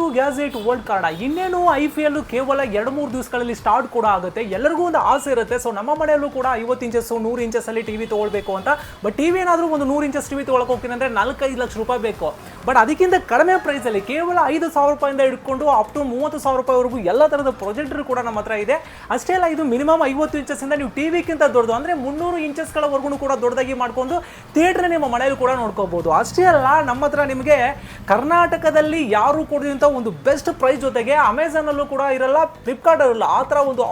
To gadget world card. ಇನ್ನೇನು I P L ಕೇವಲ ಎರಡು ಮೂರು ದಿವಸಗಳಲ್ಲಿ ಸ್ಟಾರ್ಟ್ ಕೂಡ ಆಗುತ್ತೆ. ಎಲ್ಲರಿಗೂ ಒಂದು ಆಸೆ ಇರುತ್ತೆ. ಸೊ ನಮ್ಮ ಮನೆಯಲ್ಲೂ ಕೂಡ ಐವತ್ತು ಇಂಚಸ್ ನೂರು ಇಂಚಸ್ ಅಲ್ಲಿ ಟಿವಿ ತೊಗೊಳ್ಬೇಕು ಅಂತ. ಬಟ್ ಟಿವಿ ಏನಾದರೂ ಒಂದು ನೂರು ಇಂಚಸ್ ಟಿವಿ ತೊಗೊಳಕ್ಕೆ ಹೋಗ್ತೀನಿ ಅಂದ್ರೆ ನಾಲ್ಕೈದು ಲಕ್ಷ ರೂಪಾಯಿ ಬೇಕು. ಬಟ್ ಅದಕ್ಕಿಂತ ಕಡಿಮೆ ಪ್ರೈಸ್ ಅಲ್ಲಿ ಕೇವಲ ಐದು ಸಾವಿರ ರೂಪಾಯಿಂದ ಹಿಡ್ಕೊಂಡು ಅಪ್ ಟು ಮೂವತ್ತು ಸಾವಿರ ರೂಪಾಯಿವರೆಗೂ ಎಲ್ಲ ತರದ ಪ್ರೊಜೆಕ್ಟರ್ ಕೂಡ ನಮ್ಮ ಹತ್ರ ಇದೆ. ಅಷ್ಟೇ ಅಲ್ಲ, ಇದು ಮಿನಿಮಮ್ ಐವತ್ತು ಇಂಚಸ್ ಇಂದ ನೀವು ಟಿವಿಗಿಂತ ದೊಡ್ಡದು ಅಂದ್ರೆ ಮುನ್ನೂರು ಇಂಚಸ್ಗಳವರೆಗೂ ಕೂಡ ದೊಡ್ಡದಾಗಿ ಮಾಡ್ಕೊಂಡು ಥಿಯೇಟರ್ ನಿಮ್ಮ ಮನೆಯಲ್ಲಿ ಕೂಡ ನೋಡ್ಕೋಬಹುದು ಅಷ್ಟೇ ಅಲ್ಲ, ನಮ್ಮ ಹತ್ರ ನಿಮಗೆ ಕರ್ನಾಟಕದಲ್ಲಿ ಯಾರು ಕೊಡದಂತ ಒಂದು ಬೆಸ್ಟ್ ಪ್ರೈಸ್ ಜೊತೆಗೆ ಅಮೆಝಾನಲ್ಲೂ ಕೂಡ ಇರಲ್ಲ ಫ್ಲಿಪ್ಕಾರ್ಟ್ ಇರಲ್ಲ ಆ ಥರ ಒಂದು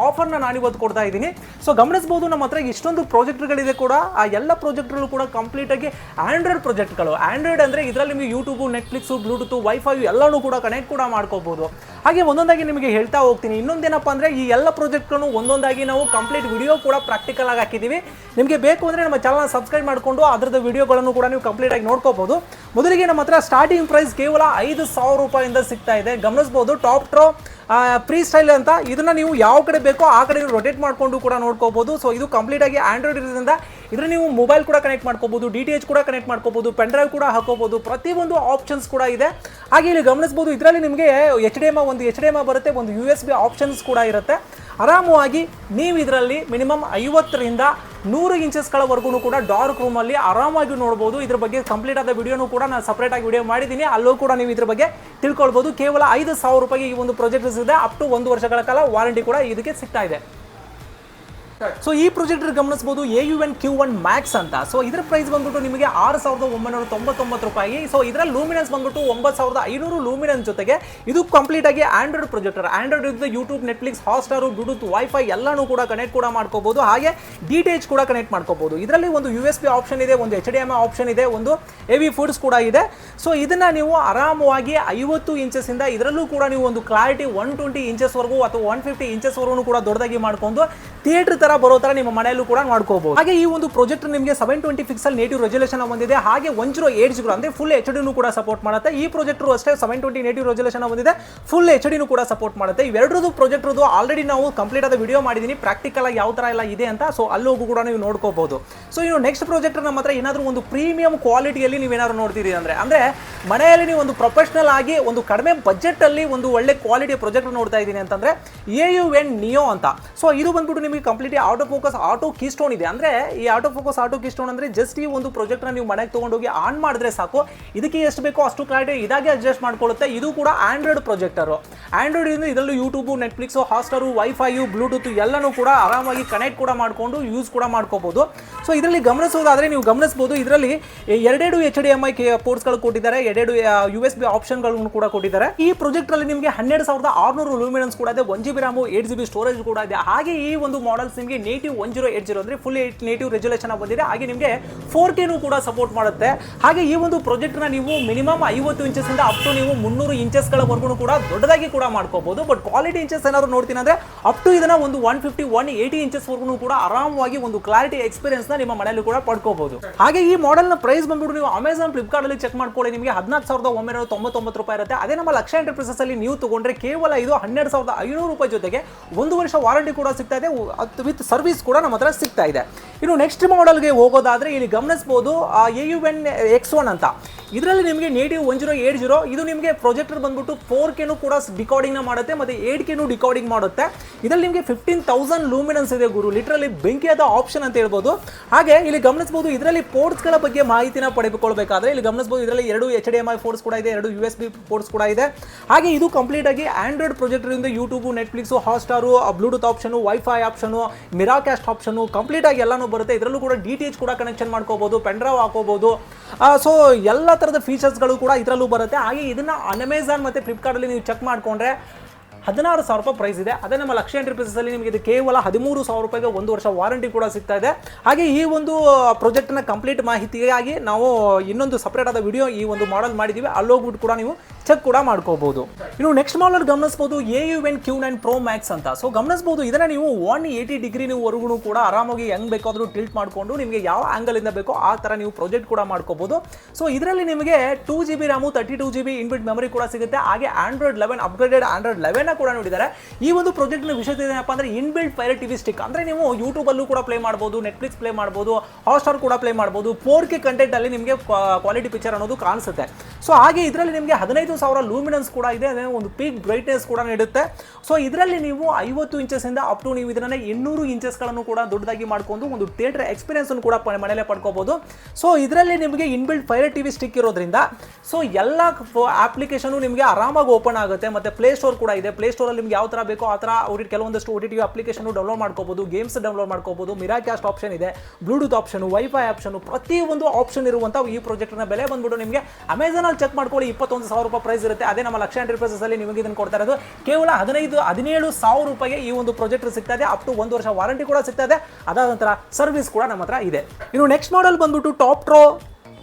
ನಾನು ಇವತ್ತು ಕೊಡ್ತಾ ಇದ್ದೀನಿ. ಸೊ ಗಮನಿಸಬಹುದು ನಮ್ಮ ಹತ್ರ ಇಷ್ಟೊಂದು ಪ್ರಾಜೆಕ್ಟ್ಗಳಿದೆ ಕೂಡ. ಆ ಎಲ್ಲ ಪ್ರಾಜೆಕ್ಟ್ಗಳು ಕೂಡ ಕಂಪ್ಲೀಟ್ ಆಗಿ ಆಂಡ್ರಾಯ್ಡ್ ಪ್ರಾಜೆಕ್ಟ್ಗಳು ಆ್ಯಂಡ್ರಾಯ್ಡ್ ಅಂದ್ರೆ ಇದರಲ್ಲಿ ನಿಮಗೆ ಯೂಟ್ಯೂಬ್ ನೆಟ್ಫ್ಲಿಕ್ಸ್ ಬ್ಲೂಟೂತ್ ವೈಫೈ ಎಲ್ಲನೂ ಕೂಡ ಕನೆಕ್ಟ್ ಕೂಡ ಮಾಡ್ಕೋಬಹುದು ಹಾಗೆ ಒಂದೊಂದಾಗಿ ನಿಮಗೆ ಹೇಳ್ತಾ ಹೋಗ್ತೀನಿ. ಇನ್ನೊಂದೇನಪ್ಪ ಅಂದರೆ ಈ ಎಲ್ಲ ಪ್ರಾಜೆಕ್ಟ್ಗಳನ್ನು ಒಂದೊಂದಾಗಿ ನಾವು ಕಂಪ್ಲೀಟ್ ವಿಡಿಯೋ ಕೂಡ ಪ್ರಾಕ್ಟಿಕಲ್ ಆಗಿ ಹಾಕಿದ್ದೀವಿ ನಿಮಗೆ ಬೇಕು ಅಂದರೆ ನಮ್ಮ ಚಾನಲ್ ಸಬ್ಸ್ಕ್ರೈಬ್ ಮಾಡಿಕೊಂಡು ಅದರದ ವಿಡಿಯೋಗಳನ್ನು ಕೂಡ ನೀವು ಕಂಪ್ಲೀಟ್ ಆಗಿ ನೋಡ್ಕೋಬಹುದು. ಮೊದಲಿಗೆ ನಮ್ಮ ಹತ್ರ ಸ್ಟಾರ್ಟಿಂಗ್ ಪ್ರೈಸ್ ಕೇವಲ ಐದು ಸಾವಿರ ರೂಪಾಯಿಂದ ಸಿಗ್ತಾ ಇದೆ. ಗಮನಿಸ್ಬೋದು ಟಾಪ್ ಟ್ರೋ ಫ್ರೀ ಸ್ಟೈಲ್ ಅಂತ ಇದನ್ನು ನೀವು ಯಾವ ಕಡೆ ಬೇಕೋ ಆ ಕಡೆ ರೊಟೇಟ್ ಮಾಡಿಕೊಂಡು ಕೂಡ ನೋಡ್ಕೋಬೋದು ಸೊ ಇದು ಕಂಪ್ಲೀಟಾಗಿ ಆ್ಯಂಡ್ರಾಯ್ಡ್ ಇರೋದ್ರಿಂದ ಇದ್ರ ನೀವು ಮೊಬೈಲ್ ಕೂಡ ಕನೆಕ್ಟ್ ಮಾಡ್ಕೋಬಹುದು ಡಿ ಟಿ ಎಚ್ ಕೂಡ ಕನೆಕ್ಟ್ ಮಾಡ್ಕೋಬಹುದು ಪೆನ್ ಡ್ರೈವ್ ಕೂಡ ಹಾಕೋಬಹುದು ಪ್ರತಿಯೊಂದು ಆಪ್ಷನ್ಸ್ ಕೂಡ ಇದೆ. ಹಾಗೆ ಇಲ್ಲಿ ಗಮನಿಸಬಹುದು ಇದರಲ್ಲಿ ನಿಮಗೆ ಎಚ್ ಡಿ ಎಂ ಒಂದು ಎಚ್ ಡಿ ಎಂ ಬರುತ್ತೆ, ಒಂದು ಯು ಎಸ್ ಬಿ ಆಪ್ಷನ್ಸ್ ಕೂಡ ಇರುತ್ತೆ. ಆರಾಮವಾಗಿ ನೀವು ಇದರಲ್ಲಿ ಮಿನಿಮಮ್ ಐವತ್ತರಿಂದ ನೂರು ಇಂಚಸ್ಗಳವರೆಗೂ ಕೂಡ ಡಾರ್ಕ್ ರೂಮಲ್ಲಿ ಆರಾಮಾಗಿ ನೋಡ್ಬೋದು. ಇದ್ರ ಬಗ್ಗೆ ಕಂಪ್ಲೀಟ್ ಆದ ವಿಡಿಯೋನು ಕೂಡ ನಾನು ಸಪ್ರೇಟಾಗಿ ವಿಡಿಯೋ ಮಾಡಿದ್ದೀನಿ. ಅಲ್ಲೂ ಕೂಡ ನೀವು ಇದ್ರ ಬಗ್ಗೆ ತಿಳ್ಕೊಳ್ಬೋದು. ಕೇವಲ ಐದು ಸಾವಿರ ರೂಪಾಯಿಗೆ ಈ ಒಂದು ಪ್ರಾಜೆಕ್ಟ್ ಇದೆ. ಅಪ್ ಟು ಒಂದು ವರ್ಷಗಳ ಕಾಲ ವಾರಂಟಿ ಕೂಡ ಇದಕ್ಕೆ ಸಿಗ್ತಾ ಇದೆ. ಸೊ ಈ ಪ್ರೊಜೆಕ್ಟರ್ ಗಮನಿಸಬಹುದು A U N Q one max ಅಂತ. ಸೊ ಇದರ ಪ್ರೈಸ್ ಬಂದ್ಬಿಟ್ಟು ನಿಮಗೆ ಆರು ಸಾವಿರದ ಒಂಬೈನೂರ ತೊಂಬತ್ತೊಂಬತ್ತು ರೂಪಾಯಿ. ಸೊ ಇದರ ಲೂಮಿನೆನ್ಸ್ ಬಂದ್ಬಿಟ್ಟು ಒಂಬತ್ತು ಸಾವಿರದ ಐನೂರು ಲೂಮಿನೆನ್ಸ್ ಜೊತೆಗೆ ಇದು ಕಂಪ್ಲೀಟ್ ಆಗಿ ಆಂಡ್ರಾಯ್ಡ್ ಪ್ರೊಜೆಕ್ಟರ್ ಆಂಡ್ರಾಯ್ಡ್ ಇದ್ದು YouTube Netflix Hotstar Bluetooth wifi ಎಲ್ಲಾನು ಕೂಡ ಕನೆಕ್ಟ್ ಕೂಡ ಮಾಡ್ಕೋಬಹುದು ಹಾಗೆ ಡಿ ಟಿ ಎಚ್ ಕೂಡ ಕನೆಕ್ಟ್ ಮಾಡ್ಕೋಬಹುದು ಇದರಲ್ಲಿ ಒಂದು ಯು ಎಸ್ ಪಿ ಆಪ್ಷನ್ ಇದೆ, ಒಂದು ಎಚ್ ಡಿ ಎಂ ಆಪ್ಷನ್ ಇದೆ, ಒಂದು ಎವಿ ಫುಡ್ಸ್ ಕೂಡ ಇದೆ. ಸೊ ಇದನ್ನ ನೀವು ಆರಾಮವಾಗಿ ಐವತ್ತು ಇಂಚಸ್ ಇಂದ ಇದರಲ್ಲೂ ಕೂಡ ನೀವು ಒಂದು ಕ್ಲಾರಿಟಿ ಒನ್ ಟ್ವೆಂಟಿ ಇಂಚಸ್ ವರೆಗೂ ಅಥವಾ ಒನ್ ಫಿಫ್ಟಿ ಇಂಚಸ್ ವರೆಗೂ ಕೂಡ ದೊಡ್ಡದಾಗಿ ಮಾಡ್ಕೊಂಡು ಥಿಯೇಟರ್ ತರ ಬರೋ ತರ ನಿಮ್ಮ ಮನೆಯಲ್ಲೂ ಕೂಡ ಮಾಡ್ಕೋಬಹುದು ಹಾಗೆ ಈ ಒಂದು ಪ್ರಾಜೆಕ್ಟ್ ನಿಮಗೆ seven twenty pixel native resolution ಬಂದಿದೆ. ಹಾಗೆ ಒನ್ ಜೀರೋ ಏಟ್ ಜೀರೋ ಅಂದ್ರೆ ಫುಲ್ ಎಚ್ ಡಿನೂ ಕೂಡ ಸಪೋರ್ಟ್ ಮಾಡುತ್ತೆ. ಈ ಪ್ರಾಜೆಕ್ಟರ್ ಅಷ್ಟೇ ಸೆವೆನ್ ಟ್ವೆಂಟಿ ನೇಟಿವ್ ರೆಜುಲೇಷನ್ ಬಂದಿದೆ. ಫುಲ್ ಎಚ್ ಡಿನೂ ಕೂಡ ಸಪೋರ್ಟ್ ಮಾಡುತ್ತೆ. ಇವೆರಡರದು ಪ್ರಾಜೆಕ್ಟರ್ದು ಆಲ್ರೆಡಿ ನಾವು ಕಂಪ್ಲೀಟ್ ಆದ ವಿಡಿಯೋ ಮಾಡಿದ್ದೀನಿ ಪ್ರಾಕ್ಟಿಕಲ್ ಆಗಿ ಯಾವ ತರ ಎಲ್ಲ ಇದೆ ಅಂತ ಸೊ ಅಲ್ಲೋಗು ಕೂಡ ನೀವು ನೋಡ್ಕೋಬಹುದು. ಸೊ ಇನ್ನು ನೆಕ್ಸ್ಟ್ ಪ್ರಾಜೆಕ್ಟರ್ ನಮ್ಮ ಹತ್ರ ಏನಾದರೂ ಒಂದು ಪ್ರೀಮಿಯಂ ಕ್ವಾಲಿಟಿಯಲ್ಲಿ ನೀವೇನಾದ್ರು ನೋಡ್ತೀರಿ ಅಂದ್ರೆ ಅಂದ್ರೆ ಮನೆಯಲ್ಲಿ ನೀವು ಒಂದು ಪ್ರೊಫೆಷನಲ್ ಆಗಿ ಒಂದು ಕಡಿಮೆ ಬಜೆಟ್ ಅಲ್ಲಿ ಒಂದು ಒಳ್ಳೆ ಕ್ವಾಲಿಟಿಯ ಪ್ರೊಜೆಕ್ಟ್ ನೋಡ್ತಾ ಇದ್ದೀನಿ ಅಂತಂದ್ರೆ ಎ ಯು ಎನ್ ನಿಯೋ ಅಂತ. ಸೊ ಇದು ಬಂದ್ಬಿಟ್ಟು ನಿಮಗೆ complete auto focus auto keystone ಇದೆ. ಅಂದ್ರೆ ಈ ಆಟೋ ಫೋಕಸ್ ಆಟೋ ಕೀಸ್ಟೋನ್ ಅಂದ್ರೆ ಜಸ್ಟ್ ಈ ಒಂದು ಪ್ರಾಜೆಕ್ಟ್ನ ನೀವು ಮನೆಗೆ ತಗೊಂಡೋಗಿ ಆನ್ ಮಾಡಿದ್ರೆ ಸಾಕು. ಇದಕ್ಕೆ ಎಷ್ಟು ಬೇಕೋ ಅಷ್ಟು ಕ್ಲಾರಿಟಿ ಇದಾಗೆ ಅಡ್ಜಸ್ಟ್ ಮಾಡ್ಕೊಳ್ಳುತ್ತೆ. ಇದು ಕೂಡ ಆಂಡ್ರಾಯ್ಡ್ ಪ್ರೊಜೆಕ್ಟರು ಆಂಡ್ರಾಯ್ಡ್ ಇಂದ ಇದರಲ್ಲೂ ಯೂಟ್ಯೂಬು ನೆಟ್ಫ್ಲಿಕ್ಸ್ ಹಾಸ್ಟರು ವೈಫೈಯು ಬ್ಲೂಟೂತ್ ಎಲ್ಲನೂ ಕೂಡ ಆರಾಮಾಗಿ ಕನೆಕ್ಟ್ ಕೂಡ ಮಾಡ್ಕೊಂಡು ಯೂಸ್ ಕೂಡ ಮಾಡ್ಕೋಬಹುದು ಸೊ ಇದರಲ್ಲಿ ಗಮನಿಸೋದಾದ್ರೆ ನೀವು ಗಮನಿಸಬಹುದು ಇದರಲ್ಲಿ ಎರಡೆರಡು ಎಚ್ ಡಿ ಎಂ ಐ ಪೋರ್ಟ್ಸ್ಗಳು ಕೊಟ್ಟಿದ್ದಾರೆ, ಎರಡೆರಡು ಯು ಎಸ್ ಬಿ ಆಪ್ಷನ್ಗಳನ್ನು ಕೂಡ ಕೊಟ್ಟಿದ್ದಾರೆ. ಈ ಪ್ರಾಜೆಕ್ಟ್ ಅಲ್ಲಿ ನಿಮಗೆ ಹನ್ನೆರಡು ಸಾವಿರದ ಆರುನೂರು ಲೂಮಿನನ್ಸ್ ಕೂಡ ಇದೆ one G B RAM eight G B storage ಕೂಡ ಇದೆ. ಹಾಗೆ ಈ ಒಂದು ಮಾಡಲ್ಸ್ ನಿಮಗೆ native one zero eight zero ಅಂದರೆ ಫುಲ್ ಏಟ್ ನೇಟಿವ್ ರೆಜುಲೇಷನ್ ಬಂದಿದೆ. ಹಾಗೆ ನಿಮಗೆ ಫೋರ್ ಕೆನೂ ಕೂಡ ಸಪೋರ್ಟ್ ಮಾಡುತ್ತೆ. ಹಾಗೆ ಈ ಒಂದು ಪ್ರಾಜೆಕ್ಟ್ನ ನೀವು ಮಿನಿಮಮ್ ಐವತ್ತು ಇಂಚಸ್ ಇಂದ ಅಪ್ ಟು ನೀವು ಮುನ್ನೂರು ಇಂಚಸ್ ಗಳವರೆಗೂ ಕೂಡ ದೊಡ್ಡದಾಗಿ ಕೂಡ ಮಾಡ್ಕೋಬಹುದು ಬಟ್ ಕ್ವಾಲಿಟಿ ಇಂಚಸ್ ಏನಾದ್ರು ನೋಡ್ತೀನಿ ಅಂದರೆ ಅಪ್ ಟು ಇದನ್ನ ಒಂದು one fifty one eighty inches ವರೆಗೂ ಕೂಡ ಆರಾಮವಾಗಿ ಒಂದು ಕ್ಲಾರಿಟಿ ಎಕ್ಸ್ಪೀರಿಯನ್ಸ್ನ ನಿಮ್ಮ ಮನೆಯಲ್ಲಿ ಕೂಡ ಪಡ್ಕೋಬಹುದು ಹಾಗೆ ಈ ಮಾಡೆಲ್ನ ಪ್ರೈಸ್ ಬಂದ್ಬಿಟ್ಟು ನೀವು ಅಮೆಝಾನ್ ಫ್ಲಿಪ್ಕಾರ್ಟಲ್ಲಿ ಚೆಕ್ ಮಾಡ್ಕೊಳ್ಳಿ. ನಿಮಗೆ ಹದಿನಾಲ್ಕು ಸಾವಿರದ ಒಂಬೈನೂರ ತೊಂಬತ್ತೊಂಬತ್ತು ರೂಪಾಯಿ ಇರುತ್ತೆ. ಅದೇ ನಮ್ಮ ಲಕ್ಷ ಎಂಟರ್ಪ್ರೈಸಸ್ ಅಲ್ಲಿ ನೀವು ತಗೊಂಡ್ರೆ ಕೇವಲ ಇದು ಹನ್ನೆರಡು ಸಾವಿರದ ಐನೂರು ರೂಪಾಯಿ ಜೊತೆಗೆ ಒಂದು ವರ್ಷ ವಾರಂಟಿ ಕೂಡ ಸಿಗ್ತಾ ಇದೆ. ವಿತ್ ಸರ್ವಿಸ್ ಕೂಡ ನಮ್ಮ ಹತ್ರ ಸಿಗ್ತಾ ಇದೆ. ಇನ್ನು ನೆಕ್ಸ್ಟ್ ಮಾಡೆಲ್ಗೆ ಹೋಗೋದಾದರೆ ಇಲ್ಲಿ ಗಮನಿಸ್ಬೋದು A U N X one ಅಂತ. ಇದರಲ್ಲಿ ನಿಮಗೆ native one zero eight zero ಇದು ನಿಮಗೆ ಪ್ರೊಜೆಕ್ಟರ್ ಬಂದ್ಬಿಟ್ಟು ಫೋರ್ ಕೆನು ಕೂಡ ಡಿಕಾರ್ಡಿಂಗ್ನ ಮಾಡುತ್ತೆ, ಮತ್ತೆ ಏಟ್ ಕೆನು ಡಿಕಾರ್ಡಿಂಗ್ ಮಾಡುತ್ತೆ. ಇದರಲ್ಲಿ ನಿಮಗೆ ಫಿಫ್ಟೀನ್ ತೌಸಂಡ್ ಲೂಮಿನನ್ಸ್ ಇದೆ ಗುರು ಲಿಟ್ರಲಿ ಬೆಂಕಿಯಾದ ಆಪ್ಷನ್ ಅಂತ ಹೇಳ್ಬೋದು. ಹಾಗೆ ಇಲ್ಲಿ ಗಮನಿಸಬಹುದು ಇದರಲ್ಲಿ ಪೋರ್ಟ್ಸ್ಗಳ ಬಗ್ಗೆ ಮಾಹಿತಿನ ಪಡೆದುಕೊಳ್ಬೇಕಾದ್ರೆ, ಇಲ್ಲಿ ಗಮನಿಸಬಹುದು ಇದರಲ್ಲಿ ಎರಡು H D M I ports ಕೂಡ ಇದೆ, ಎರಡು ಯು ಎಸ್ ಬಿ ಪೋರ್ಟ್ಸ್ ಕೂಡ ಇದೆ. ಹಾಗೆ ಇದು ಕಂಪ್ಲೀಟ್ ಆಗಿ ಆಂಡ್ರಾಯ್ಡ್ ಪ್ರೊಜೆಕ್ಟರ್ ಇಂದ YouTube Netflix Hotstar Bluetooth option wifi option Miracast option complete ಆಗಿ ಎಲ್ಲಾನು ಬರುತ್ತೆ. ಇದರಲ್ಲೂ ಕೂಡ ಡಿ ಟಿ ಎಚ್ ಕೂಡ ಕನೆಕ್ಷನ್ ಮಾಡ್ಕೋಬಹುದು ಪೆನ್ ಡ್ರೈವ್ ಹಾಕೋಬಹುದು ಸೊ ಎಲ್ಲ ಥರದ ಫೀಚರ್ಸ್ಗಳು ಕೂಡ ಇದರಲ್ಲೂ ಬರುತ್ತೆ. ಹಾಗೆ ಇದನ್ನ ಅಮೆಝಾನ್ ಮತ್ತು ಫ್ಲಿಪ್ಕಾರ್ಟಲ್ಲಿ ನೀವು ಚೆಕ್ ಮಾಡಿಕೊಂಡ್ರೆ ಹದಿನಾರು ಸಾವಿರ ರೂಪಾಯಿ ಪ್ರೈಸ್ ಇದೆ. ಅದೇ ನಮ್ಮ ಲಕ್ಷ ಅಲ್ಲಿ ನಿಮಗೆ ಇದು ಕೇವಲ ಹದಿಮೂರು ಸಾವಿರ ರೂಪಾಯಿಗೆ ಒಂದು ವರ್ಷ ವಾರಂಟಿ ಕೂಡ ಸಿಗ್ತಾ ಇದೆ. ಹಾಗೆ ಈ ಒಂದು ಪ್ರಾಜೆಕ್ಟ್ನ ಕಂಪ್ಲೀಟ್ ಮಾಹಿತಿಗಾಗಿ ನಾವು ಇನ್ನೊಂದು ಸಪ್ರೇಟ್ ಆದ ವಿಡಿಯೋ ಈ ಒಂದು ಮಾಡೆಲ್ ಮಾಡಿದ್ದೀವಿ ಅಲ್ಲೋಗ್ಬಿಟ್ಟು ಕೂಡ ನೀವು ಚೆಕ್ ಕೂಡ ಮಾಡ್ಕೋಬಹುದು ಇನ್ನು ನೆಕ್ಸ್ಟ್ ಮಾಡಲ್ ಗಮನಿಸಬಹುದು A U N Q nine pro max ಅಂತ. ಸೊ ಗಮನಿಸಬಹುದು ಇದನ್ನ ನೀವು ಒನ್ ಏಯ್ಟಿ ಡಿಗ್ರಿ ನೀವು ಕೂಡ ಆರಾಮಾಗಿ ಹೆಂಗ್ ಬೇಕಾದ್ರೂ ಟಿಲ್ಟ್ ಮಾಡಿಕೊಂಡು ನಿಮಗೆ ಯಾವ ಆಂಗಲ್ ಇಂದ ಬೇಕೋ ಆ ತರ ನೀವು ಪ್ರಾಜೆಕ್ಟ್ ಕೂಡ ಮಾಡ್ಕೋಬಹುದು ಸೊ ಇದರಲ್ಲಿ ನಿಮಗೆ two G B RAM thirty two G B inbuilt memory ಕೂಡ ಸಿಗುತ್ತೆ. ಹಾಗೆ android eleven upgraded android eleven ಕೂಡ ನೋಡಿದ್ದಾರೆ. ಈ ಒಂದು ಪ್ರಾಜೆಕ್ಟ್ ವಿಷಯ ಏನಪ್ಪ ಅಂದ್ರೆ ಇನ್ಬಿಲ್ಟ್ ಫೈರ್ ಟಿವಿ ಸ್ಟಿಕ್ ಅಂದ್ರೆ ನೀವು ಯೂಟ್ಯೂಬ್ ಅಲ್ಲೂ ಕೂಡ ಪ್ಲೇ ಮಾಡಬಹುದು ನೆಟ್ಫ್ಲಿಕ್ಸ್ ಪ್ಲೇ ಮಾಡಬಹುದು ಹಾಟ್ಸ್ಟಾರ್ ಕೂಡ ಪ್ಲೇ ಮಾಡಬಹುದು ಫೋರ್ ಕೆ ಕಂಟೆಂಟ್ ಅಲ್ಲಿ ನಿಮಗೆ ಕ್ವಾಲಿಟಿ ಪಿಕ್ಚರ್ ಅನ್ನೋದು ಕಾಣಿಸುತ್ತೆ. ಸೊ ಹಾಗೆ ಇದರಲ್ಲಿ ನಿಮಗೆ ಹದಿನೈದು ಸಾವಿರ ಲೂಮಿನನ್ಸ್ ಕೂಡ ಇದೆ, ಅದೇ ಒಂದು ಪೀಕ್ ಬ್ರೈಟ್ನೆಸ್ ಕೂಡ ನೀಡುತ್ತೆ. ಸೊ ಇದರಲ್ಲಿ ನೀವು ಐವತ್ತು ಇಂಚಸ್ಸಿಂದ ಅಪ್ ಟು ನೀವು ಇದನ್ನು ಇನ್ನೂರು ಇಂಚಸ್ಗಳನ್ನು ಕೂಡ ದೊಡ್ಡದಾಗಿ ಮಾಡ್ಕೊಂಡು ಒಂದು ಥಿಯೇಟರ್ ಎಕ್ಸ್ಪೀರಿಯನ್ಸ್ ಕೂಡ ಮನೆಯಲ್ಲೇ ಪಡ್ಕೋಬಹುದು ಸೊ ಇದರಲ್ಲಿ ನಿಮಗೆ ಇನ್ಬಿಲ್ಟ್ ಫೈರ್ ಟಿವಿ ಸ್ಟಿಕ್ ಇರೋದ್ರಿಂದ ಸೊ ಎಲ್ಲ ಅಪ್ಲಿಕೇಶನ್ ನಿಮಗೆ ಆರಾಮಾಗಿ ಓಪನ್ ಆಗುತ್ತೆ. ಮತ್ತೆ ಪ್ಲೇ ಸ್ಟೋರ್ ಕೂಡ ಇದೆ. ಪ್ಲೇ ಸ್ಟೋರಲ್ಲಿ ನಿಮ್ಗೆ ಯಾವ ಥರ ಬೇಕೋ ಆ ಥರ ಅವ್ರಿಗೆ ಕೆಲವೊಂದಷ್ಟು O T T application download ಮಾಡ್ಕೋಬಹುದು ಗೇಮ್ಸ್ ಡೌನ್ಲೋಡ್ ಮಾಡ್ಕೋಬಹುದು ಮಿರಾ ಕ್ಯಾಸ್ಟ್ ಆಪ್ಷನ್ ಇದೆ ಬ್ಲೂಟೂತ್ ಆಪ್ಷನ್ ವೈಫೈ ಆಪ್ಷನ್ ಪ್ರತಿಯೊಂದು ಆಪ್ಷನ್ ಇರುವಂಥ ಈ ಪ್ರಾಜೆಕ್ಟ್ನ ಬೆಲೆ ಬಂದ್ಬಿಟ್ಟು ನಿಮಗೆ ಚೆಕ್ ಮಾಡ್ಕೊಳ್ಳಿ, ಇಪ್ಪತ್ತೊಂದು ಸಾವಿರ ರೂಪಾಯಿ ಪ್ರೈಸ್ ಇರುತ್ತೆ. ಅದೇ ನಮ್ಮ ಲಕ್ಷ ಎಂಟರ್ಪ್ರೈಸಸ್ ಅಲ್ಲಿ ನಿಮಗೆ ಇದನ್ನು ಕೊಡ್ತಾ ಇರೋದು. ಕೇವಲ ಹದಿನೈದು, ಹದಿನೇಳು ಸಾವಿರ ರೂಪಾಯಿಗೆ ಈ ಒಂದು ಪ್ರೊಜೆಕ್ಟರ್ ಸಿಗ್ತಾ ಇದೆ. ಅಪ್ ಟು ಒಂದು ವರ್ಷ ವಾರಂಟಿ ಕೂಡ ಸಿಗ್ತಾ ಇದೆ. ಅದಾದ ನಂತರ ಸರ್ವಿಸ್ ಕೂಡ ನಮ್ಮ ಹತ್ರ ಇದೆ. ಇನ್ನು ನೆಕ್ಸ್ಟ್ ಮಾಡಲ್ ಬಂದ್ಬಿಟ್ಟು Toptro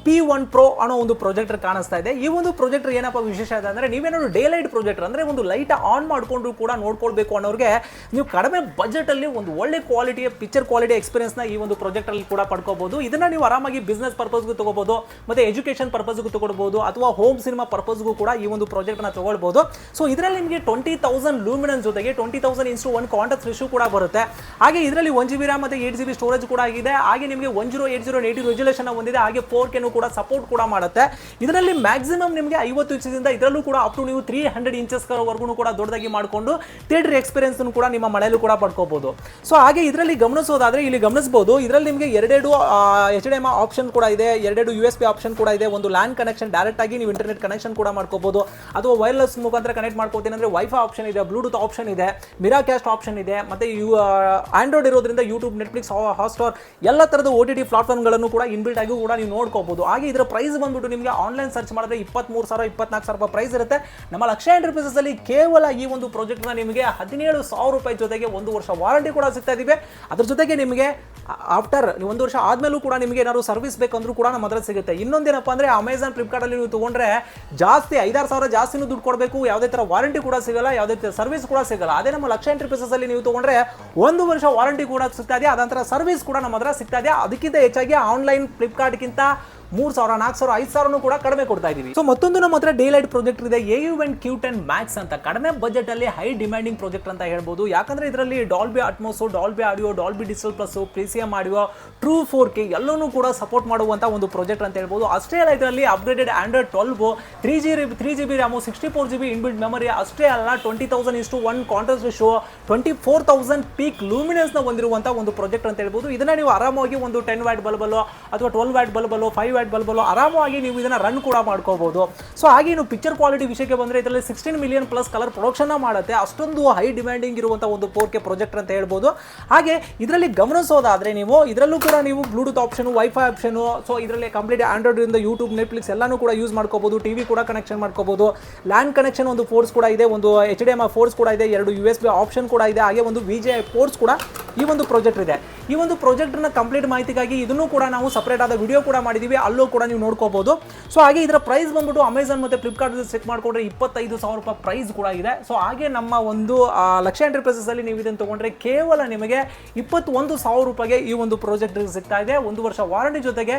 P one pro ಅನ್ನೋ ಒಂದು ಪ್ರೊಜೆಕ್ಟರ್ ಕಾಣಿಸ್ತಾ ಇದೆ. ಈ ಒಂದು ಪ್ರೊಜೆಕ್ಟರ್ ಏನಪ್ಪ ವಿಶೇಷ ಇದೆ ಅಂದ್ರೆ ನೀವೇನಾದ್ರು ಡೇ ಲೈಟ್ ಪ್ರೊಜೆಕ್ಟರ್ ಅಂದ್ರೆ ಒಂದು ಲೈಟ್ ಆನ್ ಮಾಡಿಕೊಂಡು ಕೂಡ ನೋಡ್ಕೊಳ್ಬೇಕು ಅನ್ನೋರಿಗೆ ನೀವು ಕಡಿಮೆ ಬಜೆಟ್ ಅಲ್ಲಿ ಒಂದು ಒಳ್ಳೆ ಕ್ವಾಲಿಟಿಯ ಪಿಕ್ಚರ್ ಕ್ವಾಲಿಟಿ ಎಕ್ಸ್ಪೀರಿಯನ್ಸ್ನ ಈ ಒಂದು ಪ್ರೊಜೆಕ್ಟ್ ಅಲ್ಲಿ ಕೂಡ ಪಡ್ಕೋಬಹುದು ಇದನ್ನ ನೀವು ಆರಾಮಾಗಿ ಬಿಸ್ನೆಸ್ ಪರ್ಪಸ್ಗೂ ತಗೋಬಹುದು ಮತ್ತೆ ಎಜುಕೇಶನ್ ಪರ್ಪಸ್ಗೂ ತಗೊಳ್ಬಹುದು ಅಥವಾ ಹೋಮ್ ಸಿನಿಮಾ ಪರ್ಪಸ್ಗೂ ಕೂಡ ಈ ಒಂದು ಪ್ರೊಜೆಕ್ಟ್ನ ತಗೊಳ್ಬಹುದು ಸೊ ಇದರಲ್ಲಿ ನಿಮಗೆ ಟ್ವೆಂಟಿ ತೌಸಂಡ್ ಲೂಮಿನನ್ ಜೊತೆಗೆ twenty thousand is to one contrast ratio ಕೂಡ ಬರುತ್ತೆ. ಹಾಗೆ ಇದರಲ್ಲಿ ಒನ್ ಜಿ ಬಿ ರ್ಯಾಮ್ ಮತ್ತೆ ಏಟ್ ಜಿ ಬಿ ಸ್ಟೋರೇಜ್ ಕೂಡ ಆಗಿದೆ. ಹಾಗೆ ನಿಮಗೆ one zero eight zero eighty resolution ಹೊಂದಿದೆ. ಹಾಗೆ ಫೋರ್ ಕೆನು ಕೂಡ ಸಪೋರ್ಟ್ ಕೂಡ ಮಾಡುತ್ತೆ. ಇದರಲ್ಲಿ ಮ್ಯಾಕ್ಸಿಮಮ್ ನಿಮಗೆ ಐವತ್ತು ಇಂಚಿಂದ ಇದರಲ್ಲೂ ಕೂಡ ಅಪ್ ಟು ನೀವು ತ್ರೀ ಹಂಡ್ರೆಡ್ ಇಂಚಸ್ ವರೆಗೂ ಕೂಡ ದೊಡ್ಡದಾಗಿ ಮಾಡಿಕೊಂಡು ಥಿಯೇಟರ್ ಎಕ್ಸ್ಪೀರಿಯನ್ಸ್ ಕೂಡ ನಿಮ್ಮ ಮನೆಯಲ್ಲೂ ಕೂಡ ಪಡ್ಕೋಬಹುದು ಸೊ ಹಾಗೆ ಇದರಲ್ಲಿ ಗಮನಿಸೋದಾದ್ರೆ ಇಲ್ಲಿ ಗಮನಿಸಬಹುದು ಇದರಲ್ಲಿ ನಿಮಗೆ ಎರಡೆರಡು ಎಚ್ ಡಿ ಎಂ ಆಪ್ಷನ್ ಕೂಡ ಇದೆ, ಎರಡೆರಡು ಯು ಎಸ್ ಪಿ ಆಪ್ಷನ್ ಕೂಡ ಇದೆ, ಒಂದು ಲ್ಯಾಂಡ್ ಕನೆಕ್ಷನ್ ಡೈರೆಕ್ಟ್ ಆಗಿ ನೀವು ಇಂಟರ್ನೆಟ್ ಕನೆಕ್ಷನ್ ಕೂಡ ಮಾಡ್ಕೋಬಹುದು ಅಥವಾ ವೈರ್ಲೆಸ್ ಮುಖಾಂತರ ಕನೆಕ್ಟ್ ಮಾಡ್ಕೋತೀನಿ ಅಂದ್ರೆ ವೈಫೈ ಆಪ್ಷನ್ ಇದೆ ಬ್ಲೂಟೂತ್ ಆಪ್ಷನ್ ಇದೆ ಮಿರಾ ಕ್ಯಾಸ್ಟ್ ಆಪ್ಷನ್ ಇದೆ, ಮತ್ತೆ ಯು ಆಂಡ್ರಾಯ್ಡ್ ಇರೋದ್ರಿಂದ ಯೂಟ್ಯೂಬ್ ನೆಟ್ಫ್ಲಿಕ್ಸ್ ಹಾಟ್ಸ್ಟಾರ್ ಎಲ್ಲ ತರದ ಓ ಟಿ ಟಿ ಪ್ಲಾಟ್ಫಾರ್ಮ್ಗಳನ್ನು ಕೂಡ ಇನ್ಬಿಲ್ಟ್ ಆಗಿ ಕೂಡ ನೀವು ನೋಡ್ಕೋಬಹುದು ಹಾಗೆ ಇದರ ಪ್ರೈಸ್ ಬಂದ್ಬಿಟ್ಟು ನಿಮಗೆ ಆನ್ಲೈನ್ ಸರ್ಚ್ ಮಾಡಿದ್ರೆ ಇಪ್ಪತ್ಮೂರು ಸಾವಿರ, ಇಪ್ಪತ್ನಾಲ್ಕು ಸಾವಿರ ರೂಪಾಯಿ ಪ್ರೈಸ್ ಇರುತ್ತೆ. ನಮ್ಮ ಲಕ್ಷ ಅಲ್ಲಿ ಕೇವಲ ಈ ಒಂದು ಪ್ರಾಜೆಕ್ಟ್ನ ನಿಮಗೆ ಹದಿನೇಳು ಸಾವಿರ ರೂಪಾಯಿ ಜೊತೆಗೆ ಒಂದು ವರ್ಷ ವಾರಂಟಿ ಕೂಡ ಸಿಗ್ತಾ ಇದೀವಿ. ಅದ್ರ ಜೊತೆಗೆ ನಿಮಗೆ ಆಫ್ಟರ್ ಒಂದು ವರ್ಷ ಆದ್ಮೇಲೂ ಕೂಡ ನಿಮಗೆ ಏನಾದ್ರು ಸರ್ವಿಸ್ ಬೇಕಂದ್ರೂ ಕೂಡ ನಮ್ಮ ಹತ್ರ ಸಿಗುತ್ತೆ. ಇನ್ನೊಂದೇನಪ್ಪ ಅಂದ್ರೆ ಅಮೆಝಾನ್ ಫ್ಲಿಪ್ಕಾರ್ಟಲ್ಲಿ ನೀವು ತಗೊಂಡ್ರೆ ಜಾಸ್ತಿ ಐದಾರು ಸಾವಿರ ಜಾಸ್ತಿನೂ ದುಡ್ಡು ಕೊಡಬೇಕು, ಯಾವುದೇ ಥರ ವಾರಂಟಿ ಕೂಡ ಸಿಗಲ್ಲ, ಯಾವುದೇ ಥರ ಸರ್ವಿಸ್ ಕೂಡ ಸಿಗಲ್ಲ. ಅದೇ ನಮ್ಮ ಲಕ್ಷ ಅಲ್ಲಿ ನೀವು ತಗೊಂಡ್ರೆ ಒಂದು ವರ್ಷ ವಾರಂಟಿ ಕೂಡ ಸಿಗ್ತಾ ಇದೆ, ಅದಂತರ ಸರ್ವಿಸ್ ಕೂಡ ನಮ್ಮ ಹತ್ರ ಸಿಗ್ತಾ ಇದೆ. ಅದಕ್ಕಿಂತ ಹೆಚ್ಚಾಗಿ ಆನ್ಲೈನ್ ಫ್ಲಿಪ್ಕಾರ್ಟ್ಗಿಂತ ಮೂರು ಸಾವಿರ, ನಾಲ್ಕು ಸಾವಿರ, ಐದು ಸಾವಿರನೂ ಕೂಡ ಕಡಿಮೆ ಕೊಡ್ತಾ ಇದೀವಿ. ಸೊ ಮತ್ತೊಂದು ನಮ್ಮ ಹತ್ರ ಡೇ ಲೈಟ್ ಪ್ರಾಜೆಕ್ಟ್ ಇದೆ A U and cute and max ಅಂತ. ಕಡಿಮೆ ಬಜೆಟ್ ಅಲ್ಲಿ ಹೈ ಡಿಮ್ಯಾಂಡಿಂಗ್ ಪ್ರಾಜೆಕ್ಟ್ ಅಂತ ಹೇಳ್ಬೋದು. ಯಾಕಂದ್ರೆ ಇದರಲ್ಲಿ Dolby Atmos Dolby audio Dolby digital plus premium audio true four K ಎಲ್ಲನೂ ಕೂಡ ಸಪೋರ್ಟ್ ಮಾಡುವಂತ ಒಂದು ಪ್ರಾಜೆಕ್ಟ್ ಅಂತ ಹೇಳ್ಬೋದು. ಅಷ್ಟೇ ಅಲ್ಲ, ಇದರಲ್ಲಿ upgraded android twelve three G three G B RAM sixty four G B inbuilt memory ಅಷ್ಟೇ ಅಲ್ಲ ಟ್ವೆಂಟಿ ತೌಸಂಡ್ ಇಷ್ಟು one contrast show twenty four thousand peak ಲೂಮಿನೆನ್ಸ್ನ ಹೊಂದಿರುವಂತಹ ಒಂದು ಪ್ರಾಜೆಕ್ಟ್ ಅಂತ ಹೇಳ್ಬೋದು. ಇದನ್ನ ನೀವು ಆರಾಮಾಗಿ ಒಂದು ಟೆನ್ ವ್ಯಾಟ್ ಬಲ್ಬಲ್ಲೋ, ಅಥವಾ ಟ್ವೆಲ್ ವ್ಯಾಟ್ ಬಲ್ಬಲ್ಲೋ ಫೈವ್ ಬಲ್ಬಲ್ಲೋ ಆರಾಮಾಗಿ ನೀವು ಇದನ್ನ ರನ್ ಕೂಡ ಮಾಡ್ಕೋಬಹುದು ಸೊ ಹಾಗೆ ಇನ್ನು ಪಿಕ್ಚರ್ ಕ್ವಾಲಿಟಿ ವಿಷಯಕ್ಕೆ ಬಂದ್ರೆ ಇದರಲ್ಲಿ sixteen million plus colour production ಮಾಡುತ್ತೆ. ಅಷ್ಟೊಂದು ಹೈ ಡಿಮ್ಯಾಂಡಿಂಗ್ ಇರುವಂಥ ಒಂದು ಫೋರ್ ಕೆ ಪ್ರಾಜೆಕ್ಟ್ ಅಂತ ಹೇಳ್ಬೋದು. ಹಾಗೆ ಇದರಲ್ಲಿ ಗಮನಿಸೋದಾದ್ರೆ ನೀವು, ಇದರಲ್ಲೂ ಕೂಡ ನೀವು Bluetooth option wifi option so ಇದರಲ್ಲಿ ಕಂಪ್ಲೀಟ್ ಆಂಡ್ರಾಯ್ಡ್ ಇಂದ ಯೂಟ್ಯೂಬ್ ನೆಟ್ಫ್ಲಿಕ್ಸ್ ಎಲ್ಲಾನು ಕೂಡ ಯೂಸ್ ಮಾಡ್ಕೋಬಹುದು ಟಿವಿ ಕೂಡ ಕನೆಕ್ಷನ್ ಮಾಡ್ಕೋಬಹುದು ಲ್ಯಾಂಡ್ ಕನೆಕ್ಷನ್ ಒಂದು ಫೋರ್ಸ್ ಕೂಡ ಇದೆ, ಒಂದು ಎಚ್ ಡಿ ಎಂ ಫೋರ್ಸ್ ಕೂಡ ಇದೆ, ಎರಡು ಯು ಎಸ್ ಬಿ ಆಪ್ಷನ್ ಕೂಡ ಇದೆ, ಹಾಗೆ ಒಂದು ವಿ ಜೆ ಐ ಪೋರ್ಟ್ಸ್ ಕೂಡ ಈ ಒಂದು ಪ್ರಾಜೆಕ್ಟ್ ಇದೆ. ಈ ಒಂದು ಪ್ರಾಜೆಕ್ಟ್ನ ಕಂಪ್ಲೀಟ್ ಮಾಹಿತಿಗಾಗಿ ಇದನ್ನು ಕೂಡ ನಾವು ಸಪರೇಟ್ ಆದ ವಿಡಿಯೋ ಕೂಡ ಮಾಡಿದ್ದೀವಿ ಅಲ್ಲೂ ಕೂಡ ನೀವು ನೋಡ್ಕೋಬಹುದು ಸೊ ಹಾಗೆ ಇದರ ಪ್ರೈಸ್ ಬಂದ್ಬಿಟ್ಟು ಅಮೆಝಾನ್ ಮತ್ತು ಫ್ಲಿಪ್ಕಾರ್ಟ್ ಚೆಕ್ ಮಾಡಿಕೊಂಡ್ರೆ ಇಪ್ಪತ್ತೈದು ಸಾವಿರ ರೂಪಾಯಿ ಪ್ರೈಸ್ ಕೂಡ ಇದೆ. ಸೊ ಹಾಗೆ ನಮ್ಮ ಒಂದು ಲಕ್ಷ ಎಂಟರ್ಪ್ರೈಸಸ್ ಅಲ್ಲಿ ನೀವು ಇದನ್ನು ತಗೊಂಡ್ರೆ ಕೇವಲ ನಿಮಗೆ ಇಪ್ಪತ್ತೊಂದು ಸಾವಿರ ರೂಪಾಯಿಗೆ ಈ ಒಂದು ಪ್ರಾಜೆಕ್ಟ್ ಸಿಗ್ತಾ ಇದೆ. ಒಂದು ವರ್ಷ ವಾರಂಟಿ ಜೊತೆಗೆ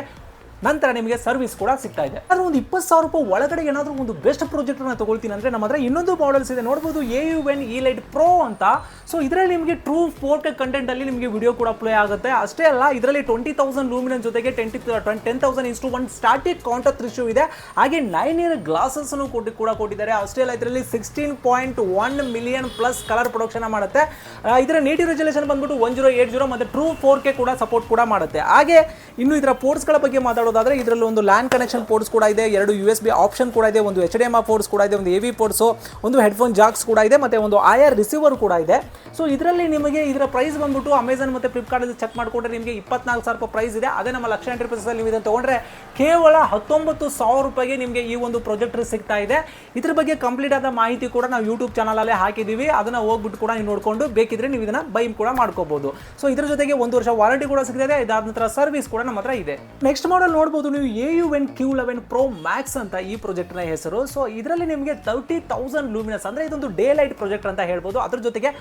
ನಂತರ ನಿಮಗೆ ಸರ್ವಿಸ್ ಕೂಡ ಸಿಗ್ತಾ ಇದೆ. ಆದ್ರೆ ಒಂದು ಇಪ್ಪತ್ತು ಸಾವಿರ ರೂಪಾಯಿ ಒಳಗಡೆ ಏನಾದರೂ ಒಂದು ಬೆಸ್ಟ್ ಪ್ರಾಜೆಕ್ಟ್ ಅನ್ನ ತಗೊಳ್ತೀನಿ ಅಂದ್ರೆ ನಮ್ಮ ಹತ್ರ ಇನ್ನೊಂದು ಮಾಡೆಲ್ಸ್ ಇದೆ. ನೋಡಬಹುದು A U N E lite pro ಅಂತ. ಸೊ ಇದರಲ್ಲಿ ನಿಮಗೆ ಟ್ರೂ ಫೋರ್ ಕೆ ಕಂಟೆಂಟ್ ಅಲ್ಲಿ ನಿಮಗೆ ವಿಡಿಯೋ ಕೂಡ ಪ್ಲೇ ಆಗುತ್ತೆ. ಅಷ್ಟೇ ಅಲ್ಲ, ಇದರಲ್ಲಿ ಟ್ವೆಂಟಿ ತೌಸಂಡ್ ಲೂಮಿನನ್ ಜೊತೆಗೆ ಟ್ವೆಂಟಿ ಟೆನ್ ತೌಸಂಡ್ ಇಷ್ಟು ಒನ್ ಸ್ಟಾಟಿಕ್ ಕಾಂಟ್ಯಾಕ್ಟ್ ರಿಶ್ಯೂ ಇದೆ. ಹಾಗೆ ನೈನ್ ಇಯರ್ ಗ್ಲಾಸಸ್ ಕೊಟ್ಟು ಕೂಡ ಕೊಟ್ಟಿದ್ದಾರೆ. ಅಷ್ಟೇ ಅಲ್ಲ, ಇದರಲ್ಲಿ sixteen point one million plus colour production ಮಾಡುತ್ತೆ. ಇದರ ನೇಟಿವ್ ರೆಜುಲೇಷನ್ ಬಂದ್ಬಿಟ್ಟು ಒನ್ ಜೀರೋ ಏಟ್ ಜೀರೋ ಮತ್ತೆ ಟ್ರೂ ಫೋರ್ ಕೆ ಕೂಡ ಸಪೋರ್ಟ್ ಕೂಡ ಮಾಡುತ್ತೆ. ಹಾಗೆ, ಇನ್ನು ಇದರ ಪೋರ್ಟ್ಸ್ಗಳ ಬಗ್ಗೆ ಮಾತಾಡೋದಾದ್ರೆ ಇದರಲ್ಲಿ ಒಂದು ಲ್ಯಾಂಡ್ ಕನೆಕ್ಷನ್ ಪೋರ್ಟ್ಸ್ ಕೂಡ ಇದೆ, ಎರಡು ಯು ಎಸ್ ಬಿ ಆಪ್ಷನ್ ಕೂಡ ಇದೆ, ಒಂದು ಎಚ್ ಡಿ ಎಂ ಪೋರ್ಟ್ಸ್ ಕೂಡ ಇದೆ, ಒಂದು ಎ ವಿ ಪೋರ್ಟ್ಸು, ಒಂದು ಹೆಡ್ಫೋನ್ ಜಾಕ್ಸ್ ಕೂಡ ಇದೆ, ಮತ್ತೆ ಒಂದು ಆಯರ್ ರಿಸೀವರ್ ಕೂಡ ಇದೆ. ಸೊ ಇದರಲ್ಲಿ ನಿಮಗೆ ಇದರ ಪ್ರೈಸ್ ಬಂದ್ಬಿಟ್ಟು ಅಮೆಝಾನ್ ಮತ್ತೆ ಫ್ಲಿಪ್ಕಾರ್ಟಲ್ಲಿ ಚೆಕ್ ಮಾಡ್ಕೊಂಡ್ರೆ ನಿಮಗೆ ಇಪ್ಪತ್ನಾಲ್ಕು ಸಾವಿರ ರೂಪಾಯಿ ಪ್ರೈಸ್ ಇದೆ. ಅದೇ ನಮ್ಮ ಲಕ್ಷ ಎಂಟರ್ಪ್ರೈಸಸ್ ನೀವು ಇದನ್ನು ತಗೊಂಡ್ರೆ ಕೇವಲ ಹತ್ತೊಂಬತ್ತು ಸಾವಿರ ರೂಪಾಯಿಗೆ ನಿಮಗೆ ಈ ಒಂದು ಪ್ರೊಜೆಕ್ಟರ್ ಸಿಗ್ತಾ ಇದೆ. ಇದ್ರ ಬಗ್ಗೆ ಕಂಪ್ಲೀಟ್ ಆದ ಮಾಹಿತಿ ಕೂಡ ನಾವು ಯೂಟ್ಯೂಬ್ ಚಾನಲಲ್ಲೇ ಹಾಕಿದ್ದೀವಿ. ಅದನ್ನ ಹೋಗ್ಬಿಟ್ಟು ಕೂಡ ನೀವು ನೋಡ್ಕೊಂಡು ಬೇಕಿದ್ರೆ ನೀವು ಇದನ್ನ ಬೈ ಕೂಡ ಮಾಡ್ಕೋಬಹುದು ಸೊ ಇದ್ರ ಜೊತೆಗೆ ಒಂದು ವರ್ಷ ವಾರಂಟಿ ಕೂಡ ಸಿಗ್ತದೆ ಇದಾದ ನಂತರ ಸರ್ವಿಸ್ ಕೂಡ ನಮ್ಮ ಹತ್ರ ಇದೆ. ನೆಕ್ಸ್ಟ್ ಮಾಡಲ್ ನೋಡಬಹುದು ನೀವು A U N Q eleven pro max ಅಂತ ಈ ಪ್ರಾಜೆಕ್ಟ್ನ ಹೆಸರು. ಸೊ ಇದರಲ್ಲಿ ನಿಮಗೆ ತರ್ಟಿ ತೌಸಂಡ್ ಲೂಮಿನಸ್ ಅಂದ್ರೆ ಇದೊಂದು ಡೇ ಲೈಟ್ ಪ್ರಾಜೆಕ್ಟ್ ಅಂತ ಹೇಳ್ಬೋದು. ಅದ್ರ ಜೊತೆಗೆ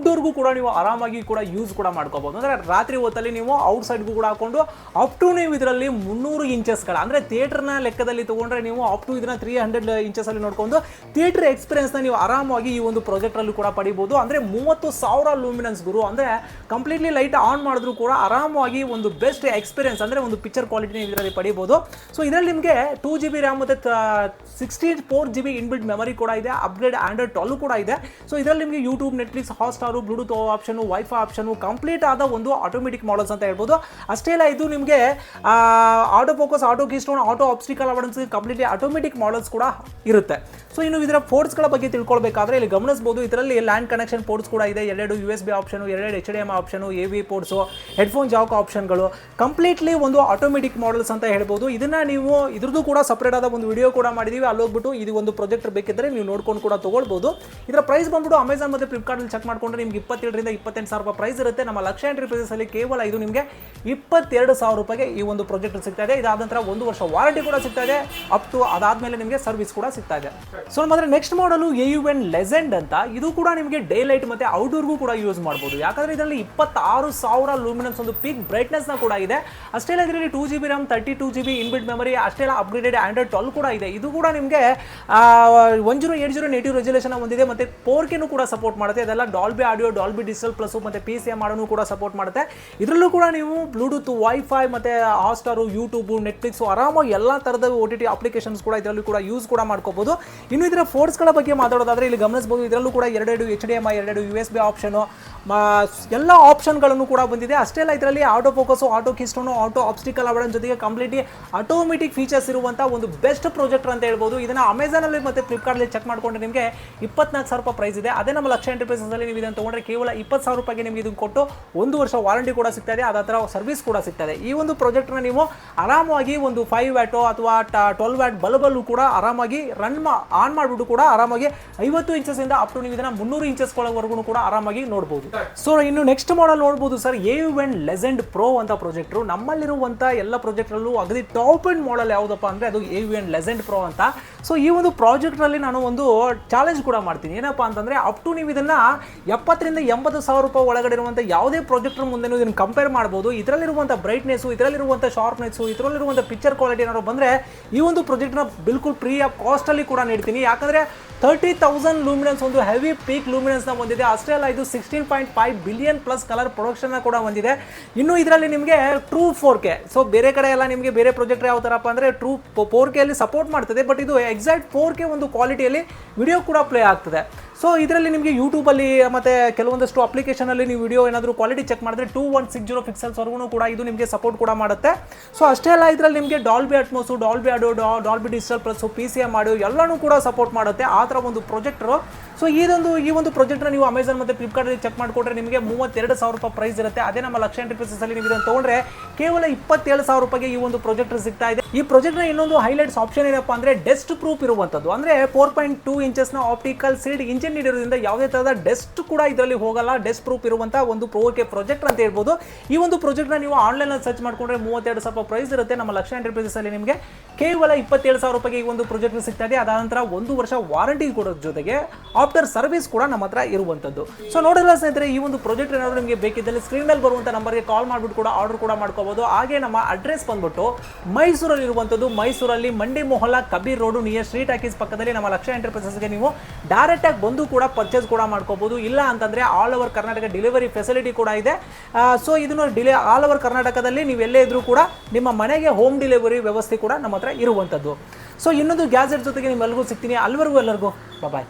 ಔಟ್ಡೋರ್ಗೂ ಕೂಡ ನೀವು ಆರಾಮಾಗಿ ಕೂಡ ಯೂಸ್ ಕೂಡ ಮಾಡ್ಕೋಬಹುದು ಅಂದ್ರೆ ರಾತ್ರಿ ಹೊತ್ತಲ್ಲಿ ನೀವು ಔಟ್ ಸೈಡ್ಗೂ ಕೂಡ ಹಾಕೊಂಡು ಅಪ್ ಟು ನೀವು ಇದರಲ್ಲಿ ಮುನ್ನೂರು ಇಂಚಸ್ಗಳ ಅಂದ್ರೆ ಥಿಯೇಟರ್ನ ಲೆಕ್ಕದಲ್ಲಿ ತಗೊಂಡ್ರೆ ನೀವು ಅಪ್ ಟು ಇದನ್ನ ತ್ರೀ ಹಂಡ್ರೆಡ್ ಇಂಚಸ್ ಅಲ್ಲಿ ನೋಡ್ಕೊಂಡು ಥಿಯೇಟರ್ ಎಕ್ಸ್ಪೀರಿಯನ್ಸ್ನ ನೀವು ಆರಾಮಾಗಿ ಈ ಒಂದು ಪ್ರಾಜೆಕ್ಟ್ ಅಲ್ಲೂ ಕೂಡ ಪಡಿಬಹುದು ಅಂದ್ರೆ ಮೂವತ್ತು ಸಾವಿರ ಲೂಮಿನೆನ್ಸ್ ಗುರು, ಅಂದ್ರೆ ಕಂಪ್ಲೀಟ್ಲಿ ಲೈಟ್ ಆನ್ ಮಾಡಿದ್ರು ಕೂಡ ಆರಾಮಾಗಿ ಒಂದು ಬೆಸ್ಟ್ ಎಕ್ಸ್ಪೀರಿಯನ್ಸ್ ಅಂದ್ರೆ ಒಂದು ಪಿಕ್ಚರ್ ಕ್ವಾಲಿಟಿ ಇದರಲ್ಲಿ ಪಡಿಬೋದು. ಸೊ ಇದರಲ್ಲಿ ನಿಮಗೆ ಟೂ ಜಿ ಬಿ ರ್ಯಾಮ್ ಮತ್ತು sixteen four G B inbuilt memory ಕೂಡ ಇದೆ ಅಪ್ಗ್ರೇಡ್ ಆಂಡ್ರಾಯ್ಡ್ ಟ್ವೆಲ್ ಕೂಡ ಇದೆ. ಸೊ ಇದರಲ್ಲಿ ನಿಮಗೆ YouTube Netflix Hotstar Bluetooth option wifi option complete ಆದ ಒಂದು ಆಟೋಮೆಟಿಕ್ ಮಾಡಲ್ಸ್ ಅಂತ ಹೇಳ್ಬೋದು. ಅಷ್ಟೇ ಇಲ್ಲ ಇದು ನಿಮಗೆ auto focus auto keystone auto obstacle avoidance completely automatic models ಕೂಡ ಇರುತ್ತೆ. ಸೊ ಇನ್ನು ಇದರ ಪೋರ್ಟ್ಸ್ಗಳ ಬಗ್ಗೆ ತಿಳ್ಕೊಳ್ಬೇಕಾದ್ರೆ ಇಲ್ಲಿ ಗಮನಿಸಬಹುದು ಇದರಲ್ಲಿ ಲ್ಯಾಂಡ್ ಕನೆಕ್ಷನ್ ಪೋರ್ಟ್ಸ್ ಕೂಡ ಇದೆ. ಎರಡು ಯು ಎಸ್ ಬಿ ಆಪ್ಷನು ಎರಡು H D M option A V ports headphone jack ಆಪ್ಷನ್ಗಳು completely ಒಂದು ಆಟೋಮೆಟಿಕ್ ಮಾಡಲ್ಸ್ ಅಂತ ಹೇಳ್ಬೋದು. ಇದನ್ನ ನೀವು, ಇದ್ರದ್ದು ಕೂಡ ಸಪ್ರೇಟ್ ಆದ ಒಂದು ವಿಡಿಯೋ ಕೂಡ ಮಾಡಿದ್ದೀವಿ ಅಲ್ಲಿ ಹೋಗ್ಬಿಟ್ಟು ಇದು ಒಂದು ಪ್ರೊಜೆಕ್ಟರ್ ಬೇಕಿದ್ರೆ ನೀವು ನೋಡ್ಕೊಂಡು ಕೂಡ ತಗೊಳ್ಬೋದು. ಇದರ ಪ್ರೈಸ್ ಬಂದ್ಬಿಟ್ಟು ಅಮೆಝಾನ್ ಮತ್ತು ಫ್ಲಿಪ್ಕಾರ್ಟಲ್ಲಿ ಚೆಕ್ ಮಾಡ್ಕೊಂಡ್ರೆ ನಿಮ್ಗೆ ಇಪ್ಪತ್ತೇಳರಿಂದ ಇಪ್ಪತ್ತೆಂಟು ಸಾವಿರ ರೂಪಾಯಿ ಪ್ರೈಸ್ ಇರುತ್ತೆ. ನಮ್ಮ ಲಕ್ಷಾಂತರ ಪ್ರೈಸಲ್ಲಿ ಕೇವಲ ಇದು ನಿಮಗೆ ಇಪ್ಪತ್ತೆರಡು ಸಾವಿರ ರೂಪಾಯಿಗೆ ಈ ಒಂದು ಪ್ರಾಜೆಕ್ಟ್ ಸಿಗ್ತಾ ಇದೆ. ಇದಾದ ನಂತರ ಒಂದು ವರ್ಷ ವಾರಂಟಿ ಕೂಡ ಸಿಗ್ತಾ ಇದೆ. ಅಪ್ ಟು ಅದಾದ್ಮೇಲೆ ನಿಮಗೆ ಸರ್ವಿಸ್ ಕೂಡ ಸಿಗ್ತಾ ಇದೆ. ಸೊ ಮಾತ್ರ ನೆಕ್ಸ್ಟ್ ಮಾಡಲು ಎ ಯು ಎನ್ ಲೆಸೆಂಡ್ ಅಂತ, ಇದು ಕೂಡ ನಿಮಗೆ ಡೇ ಲೈಟ್ ಮತ್ತೆ ಔಟ್ಡೋರ್ಗೂ ಕೂಡ ಯೂಸ್ ಮಾಡಬಹುದು ಯಾಕಂದ್ರೆ ಇದರಲ್ಲಿ ಇಪ್ಪತ್ತಾರು ಸಾವಿರ ಲೂಮಿನಸ್ ಒಂದು ಪೀಕ್ ಬ್ರೈಟ್ನೆಸ್ನ ಕೂಡ ಇದೆ. ಅಷ್ಟೇ ಇದರಲ್ಲಿ two G B RAM thirty two G B inbuilt memory ಅಷ್ಟೇ ಅಪ್ಗ್ರೇಡೆಡ್ ಆಂಡ್ರಾಯ್ಡ್ ಟ್ವೆಲ್ ಕೂಡ ಇದೆ. ಇದು ಕೂಡ ನಿಮಗೆ one zero, eight zero native resolution ಹೊಂದಿದೆ. ಮತ್ತೆ ಫೋರ್ ಕೆನೂ ಕೂಡ ಸಪೋರ್ಟ್ ಮಾಡುತ್ತೆ. ಇದೆಲ್ಲ Dolby audio Dolby digital plus ಮತ್ತು ಪಿ ಸಿ ಎಂ ಆಡೋನು ಕೂಡ ಸಪೋರ್ಟ್ ಮಾಡುತ್ತೆ. ಇದರಲ್ಲೂ ಕೂಡ ನೀವು ಬ್ಲೂಟೂತ್ ವೈಫೈ ಮತ್ತೆ ಹಾಸ್ಟಾರು ಯೂಟ್ಯೂಬ್ ನೆಟ್ಫ್ಲಿಕ್ಸ್ ಆರಾಮಾಗಿ ಎಲ್ಲ ಥರದ ಒ ಟಿ ಟಿ ಅಪ್ಲಿಕೇಶನ್ಸ್ ಕೂಡ ಇದರಲ್ಲೂ ಕೂಡ ಯೂಸ್ ಕೂಡ ಮಾಡ್ಕೋಬೋದು. ಇನ್ನು ಇದರ ಫೋರ್ಸ್ಗಳ ಬಗ್ಗೆ ಮಾತಾಡೋದಾದ್ರೆ ಇಲ್ಲಿ ಗಮನಿಸಬಹುದು ಇದರಲ್ಲೂ ಕೂಡ ಎರಡೆರಡು ಎಚ್ ಡಿ ಎಂ ಐ ಎರಡೆರಡು ಯು ಎಸ್ ಬಿ ಆಪ್ಷನು ಎಲ್ಲ ಆಪ್ಷನ್ಗಳನ್ನು ಕೂಡ ಬಂದಿದೆ. ಅಷ್ಟೇ ಅಲ್ಲ ಇದರಲ್ಲಿ auto focus auto keystone auto obstacle avoidance ಜೊತೆಗೆ ಕಂಪ್ಲೀಟ್ಲಿ ಆಟೋಮೆಟಿಕ್ ಫೀಚರ್ಸ್ ಇರುವಂಥ ಒಂದು ಬೆಸ್ಟ್ ಪ್ರೊಜೆಕ್ಟರ್ ಅಂತ ಹೇಳ್ಬೋದು. ಇದನ್ನ ಅಮೆಝಾನಲ್ಲಿ ಮತ್ತು ಫ್ಲಿಪ್ಕಾರ್ಟಲ್ಲಿ ಚೆಕ್ ಮಾಡ್ಕೊಂಡ್ರೆ ನಿಮಗೆ ಇಪ್ಪತ್ನಾಲ್ಕು ಸಾವಿರ ರೂಪಾಯಿ ಪ್ರೈಸ್ ಇದೆ. ಅದೇ ನಮ್ಮ ಲಕ್ಷ ಎಂಟರ್ಪ್ರೈಸಲ್ಲಿ ನೀವು ಇದನ್ನು ತೊಗೊಂಡ್ರೆ ಕೇವಲ ಇಪ್ಪತ್ತು ಸಾವಿರ ರೂಪಾಯಿಗೆ ನಿಮಗೆ ಇದನ್ನು ಕೊಟ್ಟು ಒಂದು ವರ್ಷ ವಾರಂಟಿ ಕೂಡ ಸಿಗ್ತದೆ ಇದೆ ಅದೇ ಥರ ಸರ್ವಿಸ್ ಕೂಡ ಸಿಗ್ತಾ ಇದೆ ಈ ಒಂದು ಪ್ರಾಜೆಕ್ಟ್ನ ನೀವು ಆರಾಮಾಗಿ ಒಂದು ಫೈವ್ ವ್ಯಾಟೋ ಅಥವಾ ಟ್ವೆಲ್ ವ್ಯಾಟ್ ಬಲ್ಬಲ್ಲೂ ಕೂಡ ಆರಾಮಾಗಿ ರನ್ ಮಾ ಆನ್ ಮಾಡಿಬಿಟ್ಟು ಕೂಡ ಆರಾಮಾಗಿ ಐವತ್ತು ಇಂದ ಅಪ್ ಟು ನೀವು ಇದನ್ನು ಮುನ್ನೂರು ಇಂಚಸ್ಗಳವರೆಗೂ ಕೂಡ ಆರಾಮಾಗಿ ನೋಡಬಹುದು ಸೊ ಇನ್ನು ನೆಕ್ಸ್ಟ್ ಮಾಡಲ್ ನೋಡ್ಬೋದು ಸರ್ ಎ ಎಂಡ್ ಲೆಸೆಂಡ್ ಪ್ರೋ ಅಂತ ಪ್ರಾಜೆಕ್ಟ್ರು ನಮ್ಮಲ್ಲಿರುವಂಥ ಎಲ್ಲ ಪ್ರಾಜೆಕ್ಟ್ರಲ್ಲೂ ಅಗದಿ ಟಾಪ್ ಎಂಡ್ ಮಾಡಲ್ ಯಾವುದಪ್ಪ ಅಂದರೆ ಅದು ಎ ಯು ಎನ್ ಲೆಸೆಂಡ್ ಪ್ರೋ ಅಂತ. ಸೊ ಈ ಒಂದು ಪ್ರಾಜೆಕ್ಟ್ನಲ್ಲಿ ನಾನು ಒಂದು ಚಾಲೆಂಜ್ ಕೂಡ ಮಾಡ್ತೀನಿ. ಏನಪ್ಪ ಅಂತಂದರೆ ಅಪ್ ಟು ನೀವು ಇದನ್ನು ಎಪ್ಪತ್ತರಿಂದ ಎಂಬತ್ತು ಸಾವಿರ ರೂಪಾಯಿ ಒಳಗಡೆ ಇರುವಂಥ ಯಾವುದೇ ಪ್ರಾಜೆಕ್ಟ್ರ್ ಮುಂದೆ ಇದನ್ನು ಕಂಪೇರ್ ಮಾಡ್ಬೋದು. ಇದರಲ್ಲಿರುವಂಥ ಬ್ರೈಟ್ನೆಸ್ಸು ಇದರಲ್ಲಿರುವಂಥ ಶಾರ್ಪ್ನೆಸ್ಸು ಇದರಲ್ಲಿರುವಂಥ ಪಿಕ್ಚರ್ ಕ್ವಾಲಿಟಿ ಏನಾದ್ರು ಬಂದರೆ ಈ ಒಂದು ಪ್ರಾಜೆಕ್ಟ್ನ ಬಿಲ್ಕುಲ್ ಫ್ರೀ ಆಫ್ ಕಾಸ್ಟಲ್ಲಿ ಕೂಡ ನೀಡ್ತೀನಿ. ಯಾಕಂದರೆ ತರ್ಟಿ ತೌಸಂಡ್ ಲೂಮಿನೆನ್ಸ್ ಒಂದು ಹೆವಿ ಪೀಕ್ ಲೂಮಿನೆನ್ಸ್ನ ಹೊಂದಿದೆ ಅಷ್ಟೇ ಅಲ್ಲ, ಇದು sixteen point five billion plus colour ಪ್ರೊಡಕ್ಷನ್ನ ಕೂಡ ಹೊಂದಿದೆ ಇನ್ನು ಇದರಲ್ಲಿ ನಿಮಗೆ ಟ್ರೂ ಫೋರ್ ಕೆ ಸೊ ಬೇರೆ ಕಡೆ ಎಲ್ಲ ನಿಮಗೆ ಬೇರೆ ಪ್ರಾಜೆಕ್ಟ್ ಯಾವ ಥರಪ್ಪ ಅಂದರೆ ಟ್ರೂ ಫೋರ್ ಕೆ ಅಲ್ಲಿ ಸಪೋರ್ಟ್ ಮಾಡ್ತದೆ. ಬಟ್ ಇದು ಎಕ್ಸಾಕ್ಟ್ ಫೋರ್ ಕೆ ಒಂದು ಕ್ವಾಲಿಟಿಯಲ್ಲಿ ವಿಡಿಯೋ ಕೂಡ ಪ್ಲೇ ಆಗ್ತದೆ. ಸೊ ಇದರಲ್ಲಿ ನಿಮಗೆ ಯೂಟ್ಯೂಬಲ್ಲಿ ಮತ್ತು ಕೆಲವೊಂದಷ್ಟು ಅಪ್ಲಿಕೇಶನಲ್ಲಿ ನೀವು ವಿಡಿಯೋ ಏನಾದರೂ ಕ್ವಾಲಿಟಿ ಚೆಕ್ ಮಾಡಿದ್ರೆ ಟೂ ಒನ್ ಸಿಕ್ಸ್ ಜೀರೋ ಪಿಕ್ಸೆಲ್ಸ್ವರೆಗೂ ಕೂಡ ಇದು ನಿಮಗೆ ಸಪೋರ್ಟ್ ಕೂಡ ಮಾಡುತ್ತೆ. ಸೊ ಅಷ್ಟೇ ಅಲ್ಲ, ಇದರಲ್ಲಿ ನಿಮಗೆ Dolby Atmos Dolby audio Dolby digital plus P C M audio ಎಲ್ಲನೂ ಕೂಡ ಸಪೋರ್ಟ್ ಮಾಡುತ್ತೆ. ಆ ಥರ ಒಂದು ಪ್ರೊಜೆಕ್ಟ್ರು ಸೊ ಇದೊಂದು, ಈ ಒಂದು ಪ್ರೊಜೆಕ್ಟ್ನ ನೀವು ಅಮೆಝಾನ್ ಮತ್ತು ಫ್ಲಿಪ್ಕಾರ್ಟಲ್ಲಿ ಚೆಕ್ ಮಾಡಿಕೊಟ್ರೆ ನಿಮಗೆ ಮೂವತ್ತೆರಡು ಸಾವಿರ ರೂಪಾಯಿ ಪ್ರೈಸ್ ಇರುತ್ತೆ. ಅದೇ ನಮ್ಮ ಲಕ್ಷ ಅಲ್ಲಿ ನೀವು ಇದನ್ನು ತೊಗೊಂಡ್ರೆ ಕೇವಲ ಇಪ್ಪತ್ತೇಳು ಸಾವಿರ ರೂಪಾಯಿಗೆ ಈ ಒಂದು ಪ್ರೊಜೆಕ್ಟ್ ಸಿಗ್ತಾ ಇದೆ. ಈ ಪ್ರೊಜೆಕ್ಟ್ನ ಇನ್ನೊಂದು ಹೈಲೈಟ್ಸ್ ಆಪ್ಷನ್ ಏನಪ್ಪಾ ಅಂದರೆ ಡೆಸ್ಟ್ ಪ್ರೂಫ್ ಇರುವಂಥದ್ದು ಅಂದರೆ ಫೋರ್ ಪಾಯಿಂಟ್ ಟೂ ಇಂಚಸ್ನ ಆಪ್ಟಿಕಲ್ ಸೀಡ್ ಇಂಜಿನ್ ಇರೋದ್ರಿಂದ ಯಾವುದೇ ಥರದ ಡೆಸ್ಟ್ ಕೂಡ ಇದರಲ್ಲಿ ಹೋಗಲ್ಲ. ಡೆಸ್ಕ್ ಪ್ರೂಫ್ ಇರುವಂತಹ ಒಂದು ಪ್ರೋಕೆ ಪ್ರಾಜೆಕ್ಟ್ ಅಂತ ಹೇಳ್ಬೋದು. ಈ ಒಂದು ಪ್ರಾಜೆಕ್ಟ್ನ ನೀವು ಆನ್ಲೈನಲ್ಲಿ ಸರ್ಚ್ ಮಾಡ್ಕೊಂಡ್ರೆ ಮೂವತ್ತೆರಡು ಸಾವಿರ ಪ್ರೈಸ್ ಇರುತ್ತೆ. ನಮ್ಮ ಲಕ್ಷ ಅಲ್ಲಿ ನಿಮಗೆ ಕೇವಲ ಇಪ್ಪತ್ತೇಳು ಸಾವಿರ ರೂಪಾಯಿಗೆ ಈ ಒಂದು ಪ್ರಾಜೆಕ್ಟ್ ಸಿಗ್ತಾ ಇದೆ. ಅದಾದ ನಂತರ ಒಂದು ವರ್ಷ ವಾರಂಟಿ ಕೊಡೋದ್ರ ಜೊತೆಗೆ ಆಫ್ಟರ್ ಸರ್ವಿಸ್ ಕೂಡ ನಮ್ಮ ಹತ್ರ ಇರುವಂಥದ್ದು ಸೊ ನೋಡಿಲ್ಲ ಸ್ನೇಹಿತರೆ, ಈ ಒಂದು ಪ್ರಾಜೆಕ್ಟ್ ಏನಾದರೂ ನಿಮಗೆ ಬೇಕಿದ್ದಲ್ಲಿ ಸ್ಕ್ರೀನ್ ಮೇಲೆ ಬರುವಂಥ ನಂಬರ್ಗೆ ಕಾಲ್ ಮಾಡಿಬಿಟ್ಟು ಕೂಡ ಆರ್ಡರ್ ಕೂಡ ಮಾಡ್ಕೋಬೋದು. ಹಾಗೆ ನಮ್ಮ ಅಡ್ರೆಸ್ ಬಂದ್ಬಿಟ್ಟು ಮೈಸೂರಲ್ಲಿ ಇರುವಂಥದ್ದು ಮೈಸೂರಲ್ಲಿ Mandi Mohalla Kabir road near street ಹಾಕೀಸ್ ಪಕ್ಕದಲ್ಲಿ ನಮ್ಮ ಲಕ್ಷ ಎಂಟರ್ಪ್ರೈಸಸ್ಗೆ ನೀವು ಡೈರೆಕ್ಟ್ ಆಗಿ ಬಂದು ಕೂಡ ಪರ್ಚೇಸ್ ಕೂಡ ಮಾಡ್ಕೋಬೋದು. ಇಲ್ಲ ಅಂತಂದ್ರೆ all over Karnataka delivery facility ಕೂಡ ಇದೆ. ಸೊ ಇದನ್ನು ಡಿಲೆ ಆಲ್ ಓವರ್ ಕರ್ನಾಟಕದಲ್ಲಿ ನೀವು ಎಲ್ಲೇ ಇದ್ದರೂ ಕೂಡ ನಿಮ್ಮ ಮನೆಗೆ ಹೋಮ್ ಡೆಲಿವರಿ ವ್ಯವಸ್ಥೆ ಕೂಡ ನಮ್ಮ ಹತ್ರ ಇರುವಂಥದ್ದು ಸೊ ಇನ್ನೊಂದು ಗ್ಯಾಜೆಟ್ ಜೊತೆಗೆ ನಿಮ್ಮೆಲ್ಲರಿಗೂ ಸಿಗ್ತೀನಿ. ಅಲ್ಲಿವರೆಗೂ ಎಲ್ಲರಿಗೂ ಬಾಯ್